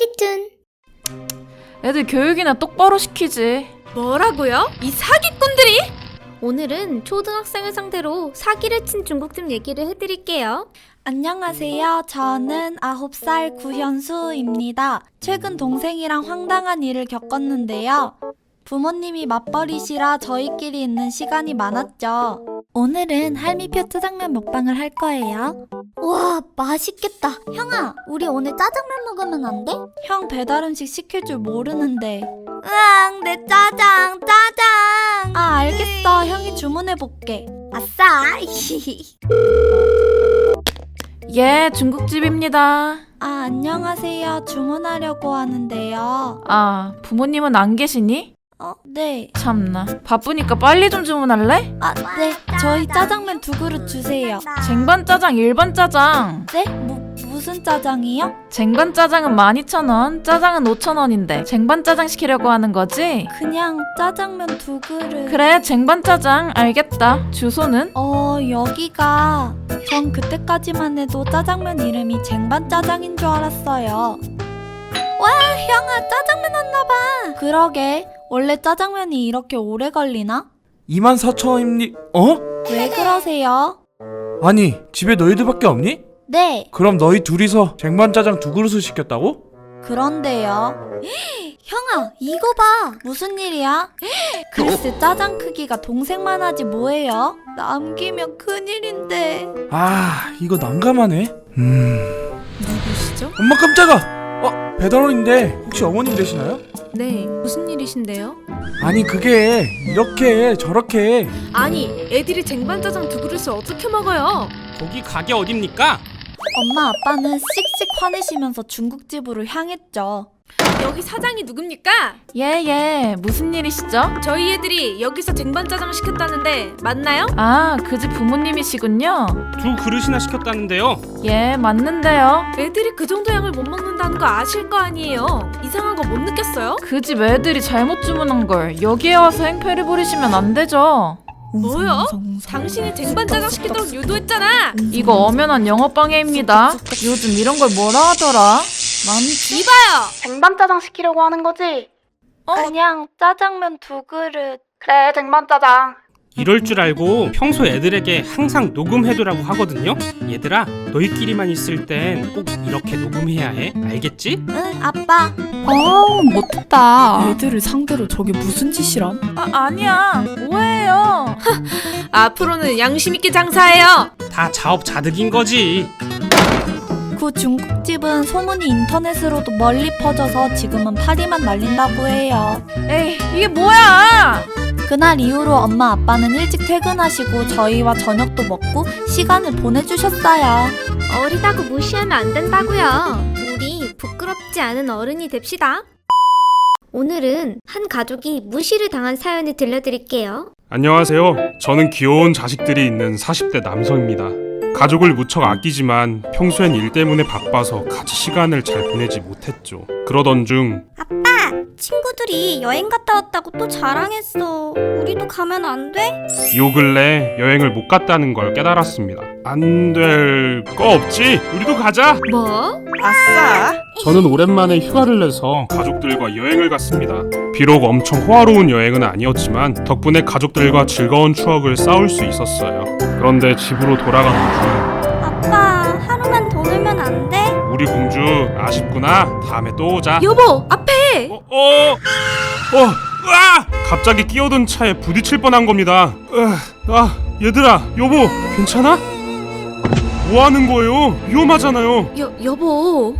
페리툰 애들 교육이나 똑바로 시키지. 뭐라고요? 이 사기꾼들이? 오늘은 초등학생을 상대로 사기를 친 중국집 얘기를 해드릴게요. 안녕하세요. 저는 9살 구현수입니다. 최근 동생이랑 황당한 일을 겪었는데요. 부모님이 맞벌이시라 저희끼리 있는 시간이 많았죠. 오늘은 할미표 짜장면 먹방을 할 거예요. 와 맛있겠다. 형아 우리 오늘 짜장면 먹으면 안 돼? 형 배달 음식 시킬 줄 모르는데. 으앙 내 짜장 짜장. 아, 알겠어. 형이 주문해 볼게. 아싸. 예, 중국집입니다. 아, 안녕하세요. 주문하려고 하는데요. 아, 부모님은 안 계시니? 어, 네. 참나. 바쁘니까 빨리 좀 주문할래? 아, 네. 저희 짜장면 두 그릇 주세요. 쟁반 짜장, 일반 짜장. 네? 무, 무슨 짜장이요? 쟁반 짜장은 12,000원, 짜장은 5,000원인데 쟁반 짜장 시키려고 하는 거지? 그냥 짜장면 두 그릇. 그래, 쟁반 짜장. 알겠다. 주소는? 어, 여기가 전 그때까지만 해도 짜장면 이름이 쟁반 짜장인 줄 알았어요. 와, 형아 짜장면 왔나 봐. 그러게. 원래 짜장면이 이렇게 오래 걸리나? 24,000원입니? 어? 왜 그러세요? 아니 집에 너희들밖에 없니? 네. 그럼 너희 둘이서 쟁반짜장 두 그릇을 시켰다고? 그런데요. 형아, 이거 봐. 무슨 일이야? 글쎄 짜장 크기가 동생만 하지 뭐예요? 남기면 큰일인데. 아 이거 난감하네 음... 누구시죠? 엄마 깜짝아! 어? 배달원인데 혹시 어머님 되시나요? 네, 무슨 일이신데요? 아니 그게 이렇게 저렇게 아니, 애들이 쟁반짜장 두 그릇을 어떻게 먹어요? 거기 가게 어딥니까? 엄마 아빠는 씩씩 화내시면서 중국집으로 향했죠. 여기 사장이 누굽니까? 예, 예. 무슨 일이시죠? 저희 애들이 여기서 쟁반짜장 시켰다는데 맞나요? 아, 그 집 부모님이시군요. 두 그릇이나 시켰다는데요. 예, 맞는데요. 애들이 그 정도 양을 못 먹는다는 거 아실 거 아니에요? 이상한 거 못 느꼈어요? 그 집 애들이 잘못 주문한 걸 여기에 와서 행패를 부리시면 안 되죠. 뭐요? 당신이 쟁반짜장 시키도록 유도했잖아! 이거 엄연한 영업 방해입니다. 요즘 이런 걸 뭐라 하더라? 이봐요! 쟁반 짜장 시키려고 하는 거지? 어? 그냥 짜장면 두 그릇. 그래 쟁반 짜장. 이럴 줄 알고 평소 애들에게 항상 녹음해두라고 하거든요. 얘들아, 너희끼리만 있을 땐 꼭 이렇게 녹음해야 해. 알겠지? 응, 아빠. 아 못했다 애들을 상대로 저게 무슨 짓이람? 아, 아니야. 오해예요. 앞으로는 양심 있게 장사해요! 다 자업자득인 거지. 그 중국집은 소문이 인터넷으로도 멀리 퍼져서 지금은 파리만 날린다고 해요. 에이, 이게 뭐야? 그날 이후로 엄마 아빠는 일찍 퇴근하시고 저희와 저녁도 먹고 시간을 보내주셨어요. 어리다고 무시하면 안 된다고요. 우리 부끄럽지 않은 어른이 됩시다. 오늘은 한 가족이 무시를 당한 사연을 들려드릴게요. 안녕하세요. 저는 귀여운 자식들이 있는 40대 남성입니다. 가족을 무척 아끼지만 평소엔 일 때문에 바빠서 같이 시간을 잘 보내지 못했죠. 그러던 중 친구들이 여행 갔다 왔다고 또 자랑했어. 우리도 가면 안 돼? 요 근래 여행을 못 갔다는 걸 깨달았습니다. 안 될 거 없지? 우리도 가자. 뭐? 저는 오랜만에 휴가를 내서 가족들과 여행을 갔습니다. 비록 엄청 호화로운 여행은 아니었지만 덕분에 가족들과 즐거운 추억을 쌓을 수 있었어요. 그런데 집으로 돌아가는 중 아빠, 하루만 더 놀면 안 돼? 우리 공주 아쉽구나. 다음에 또 오자. 여보! 앞에! 어, 어, 어, 아! 갑자기 끼어든 차에 부딪힐 뻔한 겁니다. 으, 아, 얘들아, 여보, 괜찮아? 뭐 하는 거예요? 위험하잖아요. 여, 여보.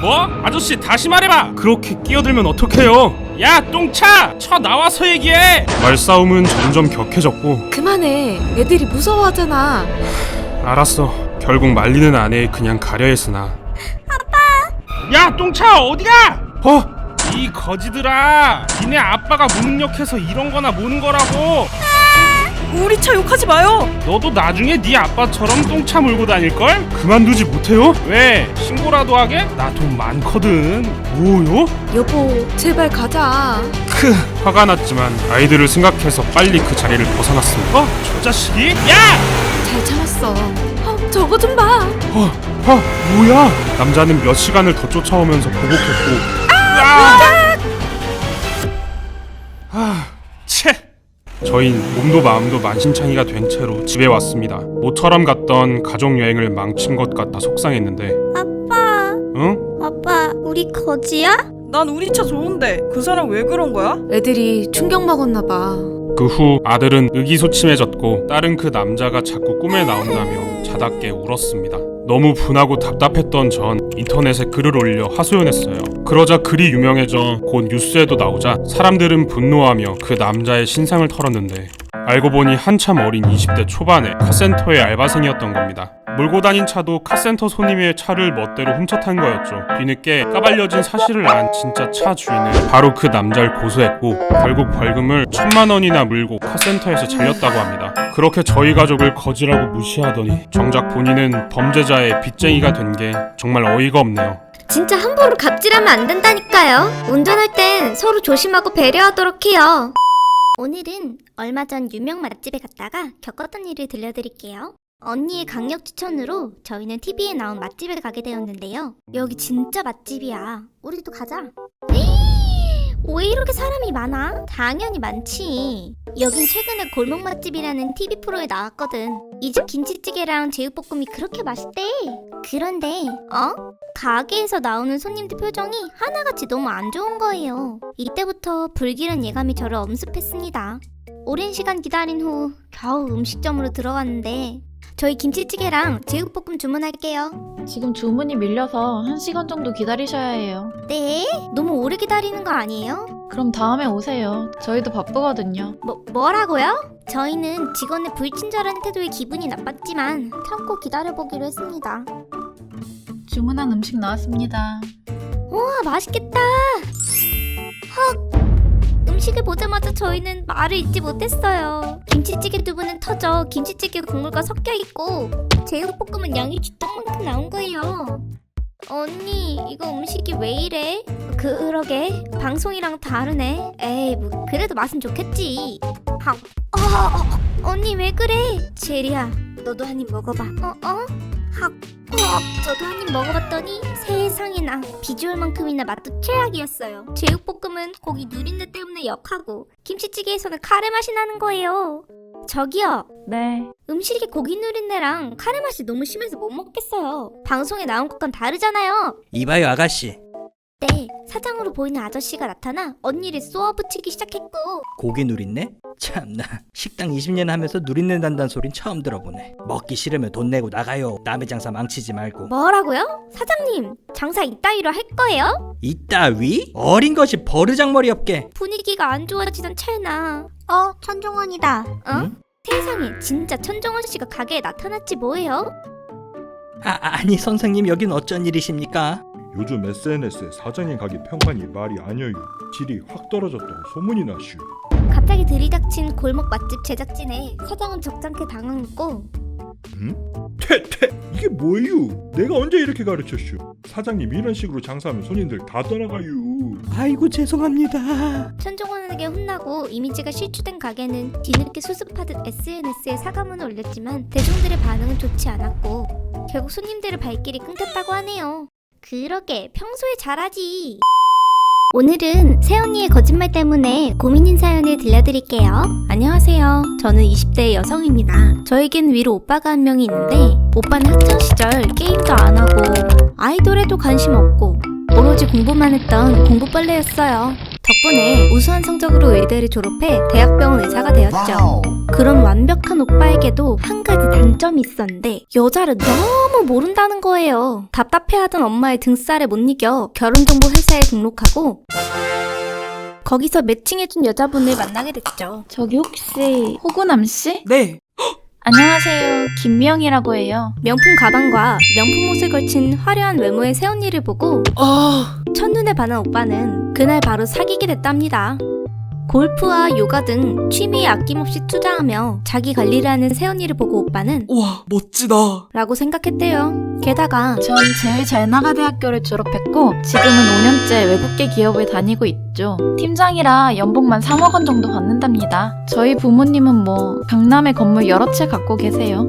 뭐? 아저씨 다시 말해봐. 그렇게 끼어들면 어떡해요? 야, 똥차! 쳐 나와서 얘기해! 말싸움은 점점 격해졌고, 그만해. 애들이 무서워하잖아. 알았어. 결국 말리는 아내 그냥 가려 했으나, 야, 똥차 어디가? 어? 이 거지들아! 니네 아빠가 무능력해서 이런 거나 모는 거라고! 우리 차 욕하지 마요 너도 나중에 네 아빠처럼 똥차 물고 다닐걸? 그만두지 못해요? 왜? 신고라도 하게? 나 돈 많거든. 뭐요? 여보, 제발 가자. 크, 화가 났지만 아이들을 생각해서 빨리 그 자리를 벗어났습니다. 어? 저 자식이? 야! 잘 참았어. 어, 저거 좀 봐. 아, 뭐야? 남자는 몇 시간을 더 쫓아오면서 보복했고. 아! 아, 저흰 몸도 마음도 만신창이가 된 채로 집에 왔습니다. 모처럼 갔던 가족 여행을 망친 것 같아 속상했는데. 아빠, 응? 아빠, 우리 거지야? 난 우리 차 좋은데 그 사람 왜 그런 거야? 애들이 충격 먹었나 봐. 그 후 아들은 의기소침해졌고 딸은 그 남자가 자꾸 꿈에 나온다며 자답게 울었습니다. 너무 분하고 답답했던 전 인터넷에 글을 올려 하소연했어요. 그러자 글이 유명해져 곧 뉴스에도 나오자 사람들은 분노하며 그 남자의 신상을 털었는데 알고 보니 한참 어린 20대 초반에 카센터의 알바생이었던 겁니다. 몰고 다닌 차도 카센터 손님의 차를 멋대로 훔쳐 탄 거였죠. 뒤늦게 까발려진 사실을 안 진짜 차 주인은 바로 그 남자를 고소했고 결국 벌금을 천만 원이나 물고 카센터에서 잘렸다고 합니다. 그렇게 저희 가족을 거지라고 무시하더니 정작 본인은 범죄자의 빚쟁이가 된 게 정말 어이가 없네요. 진짜 함부로 갑질하면 안 된다니까요. 운전할 땐 서로 조심하고 배려하도록 해요. 오늘은 얼마 전 유명 맛집에 갔다가 겪었던 일을 들려드릴게요. 언니의 강력 추천으로 저희는 TV에 나온 맛집에 가게 되었는데요. 여기 진짜 맛집이야. 우리도 가자. 에이, 왜 이렇게 사람이 많아? 당연히 많지. 여긴 최근에 골목 맛집이라는 TV 프로에 나왔거든. 이 집 김치찌개랑 제육볶음이 그렇게 맛있대. 그런데, 어? 가게에서 나오는 손님들 표정이 하나같이 너무 안 좋은 거예요. 이때부터 불길한 예감이 저를 엄습했습니다. 오랜 시간 기다린 후 겨우 음식점으로 들어갔는데 저희 김치찌개랑 제육볶음 주문할게요. 지금 주문이 밀려서 1시간 정도 기다리셔야 해요. 네? 너무 오래 기다리는 거 아니에요? 그럼 다음에 오세요. 저희도 바쁘거든요. 뭐, 뭐라고요? 저희는 직원의 불친절한 태도에 기분이 나빴지만 참고 기다려보기로 했습니다. 주문한 음식 나왔습니다. 우와 맛있겠다. 헉. 음식을 보자마자 저희는 말을 잊지 못했어요. 김치찌개 두부는 터져 김치찌개 국물과 섞여 있고 제육볶음은 양이 쥐떡만큼 나온 거예요. 언니 이거 음식이 왜 이래? 그러게 방송이랑 다르네. 에이 뭐 그래도 맛은 좋겠지. 학. 어, 어, 언니 왜 그래? 제리야 너도 한 입 먹어봐. 어 어? 학. 어, 저도 한 입 먹어봤더니 세상에나 비주얼만큼이나 맛도 최악이었어요. 제육볶음은 고기 누린내 때문에 역하고 김치찌개에서는 카레 맛이 나는 거예요. 저기요. 네. 음식에 고기 누린내랑 카레 맛이 너무 심해서 못 먹겠어요. 방송에 나온 것과는 다르잖아요. 이봐요 아가씨 네, 사장으로 보이는 아저씨가 나타나 언니를 쏘아붙이기 시작했고 고기 누린내? 참나 식당 20년 하면서 누린내 난다는 소린 처음 들어보네 먹기 싫으면 돈 내고 나가요 남의 장사 망치지 말고 뭐라고요? 사장님, 장사 이따위로 할 거예요? 이따위? 어린 것이 버르장머리 없게 분위기가 안 좋아지던 찰나. 어, 천종원이다. 어? 응? 세상에, 진짜 천종원 씨가 가게에 나타났지 뭐예요? 아, 아니 선생님 여긴 어쩐 일이십니까? 요즘 SNS에 사장님 가게 평판이 말이 아니어요. 질이 확 떨어졌다고 소문이 나슈. 갑자기 들이닥친 골목 맛집 제작진에 사장은 적잖게 당황했고 퇴퇴 이게 뭐예요? 내가 언제 이렇게 가르쳤슈? 사장님 이런 식으로 장사하면 손님들 다 떠나가요. 아이고 죄송합니다 천종원에게 혼나고 이미지가 실추된 가게는 뒤늦게 수습하듯 SNS에 사과문을 올렸지만 대중들의 반응은 좋지 않았고 결국 손님들의 발길이 끊겼다고 하네요. 그러게 평소에 잘하지. 오늘은 새언니의 거짓말 때문에 고민인 사연을 들려드릴게요. 안녕하세요. 저는 20대 여성입니다. 저에겐 위로 오빠가 한 명이 있는데 오빠는 학창시절 게임도 안 하고 아이돌에도 관심 없고 오로지 공부만 했던 공부벌레였어요. 덕분에 우수한 성적으로 의대를 졸업해 대학병원 의사가 되었죠. 그런 완벽한 오빠에게도 한 가지 단점이 있었는데 여자를 너무 모른다는 거예요. 답답해하던 엄마의 등살에 못 이겨 결혼정보 회사에 등록하고 거기서 매칭해준 여자분을 만나게 됐죠. 저기 혹시 호구남 씨? 네. 안녕하세요. 김미영이라고 해요. 명품 가방과 명품 옷을 걸친 화려한 외모의 새언니를 보고 아, 첫눈에 반한 오빠는 그날 바로 사귀게 됐답니다. 골프와 요가 등 취미에 아낌없이 투자하며 자기 관리를 하는 새언니를 보고 오빠는 우와 멋지다. 라고 생각했대요. 게다가 전 제일 잘 나가 대 학교를 졸업했고 지금은 5년째 외국계 기업을 다니고 있죠. 팀장이라 연봉만 3억 원 정도 받는답니다. 저희 부모님은 뭐 강남에 건물 여러 채 갖고 계세요.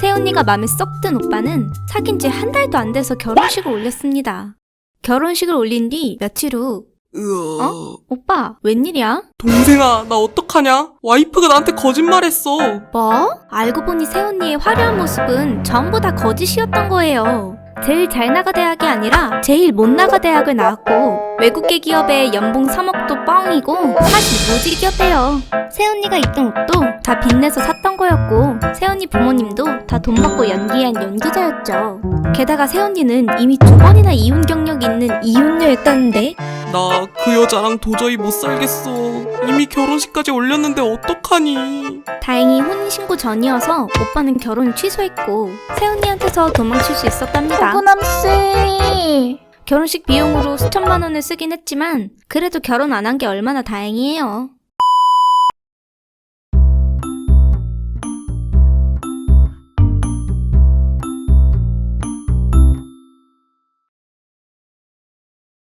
새언니가 마음에 썩 든 오빠는 사귄 지 한 달도 안 돼서 결혼식을 올렸습니다. 결혼식을 올린 뒤 며칠 후 으어. 오빠 웬일이야? 동생아, 나 어떡하냐? 와이프가 나한테 거짓말했어. 뭐? 알고 보니 새언니의 화려한 모습은 전부 다 거짓이었던 거예요. 제일 잘 나가 대학이 아니라 제일 못 나가 대학을 나왔고 외국계 기업에 연봉 3억도 뻥이고 사실 무직이었대요. 새언니가 입던 옷도 다 빚내서 샀던 거였고 새언니 부모님도 다 돈 받고 연기한 연기자였죠. 게다가 새언니는 이미 두 번이나 이혼 경력이 있는 이혼녀였다는데 나 그 여자랑 도저히 못 살겠어. 이미 결혼식까지 올렸는데 어떡하니? 다행히 혼인신고 전이어서 오빠는 결혼을 취소했고 새언니한테서 도망칠 수 있었답니다. 호구남 씨. 결혼식 비용으로 수천만 원을 쓰긴 했지만 그래도 결혼 안 한 게 얼마나 다행이에요.